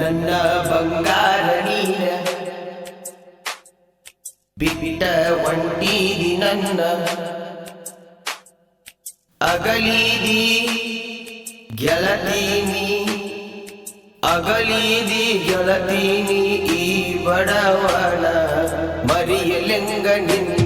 ನನ್ನ ಬಂಗಾರ ನೀನ. ಬಿಟ್ಟ ಒಂಟೀದಿ ನನ್ನ. ಅಗಲೀದಿ ಗೆಲತೀನಿ ಅಗಲೀದಿ ಗೆಲತೀನಿ ಈ ಬಡವನ. ಮರಿಯಲೆಂಗ ನಿನ್ನ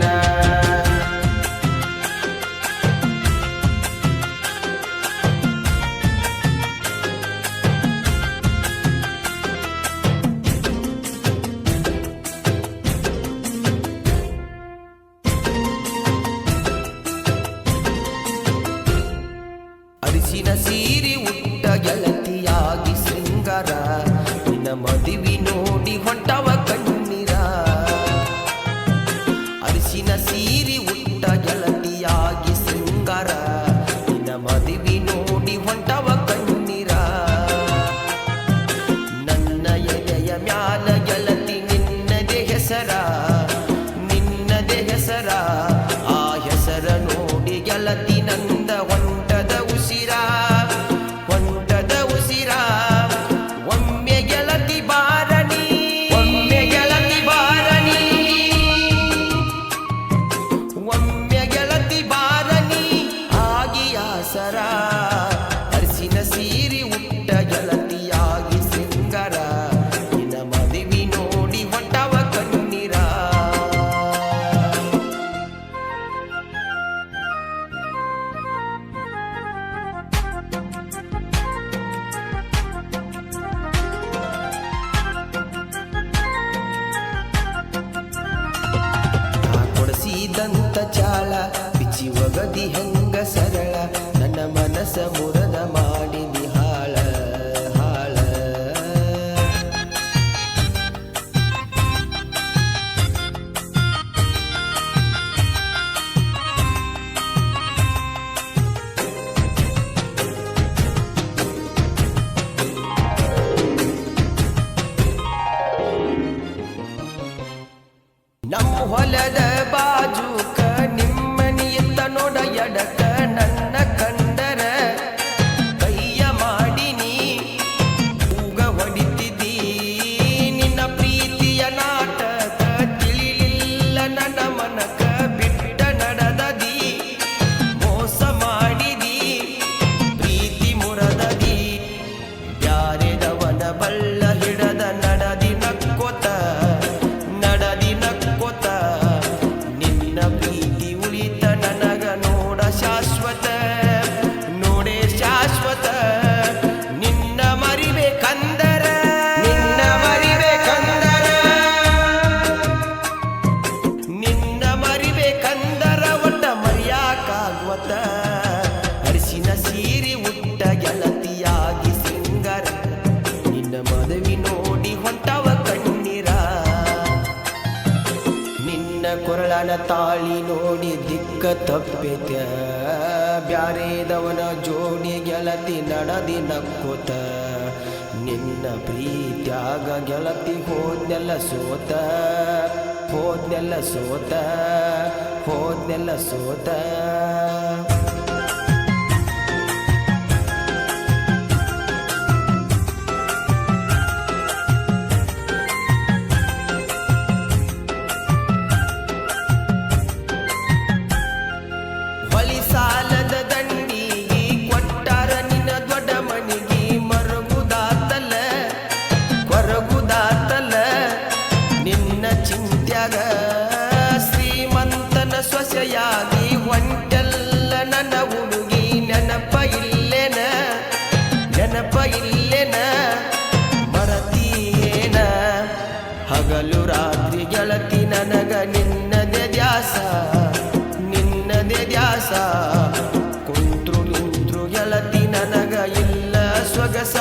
ಅರಿಸಿನ ಸೀರಿ ಉಟ್ಟ ಗೆಳತಿಯಾಗಿ ಶೃಂಗಾರ. ನಿನ್ನ ಮದುವೆ ನೋಡಿ ಹೊಂಟವ ಕಣ್ಣೀರ. ಅರಿಸಿನ ಸೀರಿ ಉಟ್ಟ ಗೆಳತಿಯಾಗಿ ಶೃಂಗಾರ. ನಿನ್ನ ಮದುವೆ ನೋಡಿ ಹೊಂಟವ ಕಣ್ಣೀರ. ನನ್ನ ಎಲೆಯ ಮ್ಯಾಲ ಗೆಳತಿ ನಿನ್ನದೇ ಹೆಸರ. ಒಗದಿ ಹೆಂಗ ಸರಳ. ನನ್ನ ಮನಸ ಮುರದ ಮಾಡಿದಿ ಹಾಳ ಹಾಳ. ನಮ್ಮ ಹೊಲದ ಬಾಜುಕ ಸೀರೆ ಉಟ್ಟ ಗೆಳತಿಯಾಗಿ ಸಿಂಗರ. ನಿನ್ನ ಮದುವೆ ನೋಡಿ ಹೊಂಟವ ಕಣ್ಣೀರ. ನಿನ್ನ ಕೊರಳನ ತಾಳಿ ನೋಡಿ ದಿಕ್ಕ ತಪ್ಪಿತ. ಬ್ಯಾರೇದವನ ಜೋಡಿ ಗೆಲತಿ ನಡದಿ ನಕ್ಕೋತ. ನಿನ್ನ ಪ್ರೀತ್ಯಾಗ ಗೆಳತಿ ಹೋದ್ನೆಲ್ಲ ಸೋತ. ಹೋದ್ನೆಲ್ಲ ಸೋತ. ಹೋದ್ನೆಲ್ಲ ಸೋತ. ಹೊಂಟಲ್ಲ ನನ್ನ ಹುಡುಗಿ, ನೆನಪ ಇಲ್ಲೇನ? ನೆನಪ ಹಗಲು ರಾತ್ರಿ ಗೆಳತಿ ನನಗ ನಿನ್ನದೆ ದ್ಯಾಸ ನಿನ್ನದೆ ದ್ಯಾಸ. ಕುಂತ್ರು ನಿಂತ್ರು ಗೆಳತಿ ನನಗ ಇಲ್ಲ ಸೊಗಸ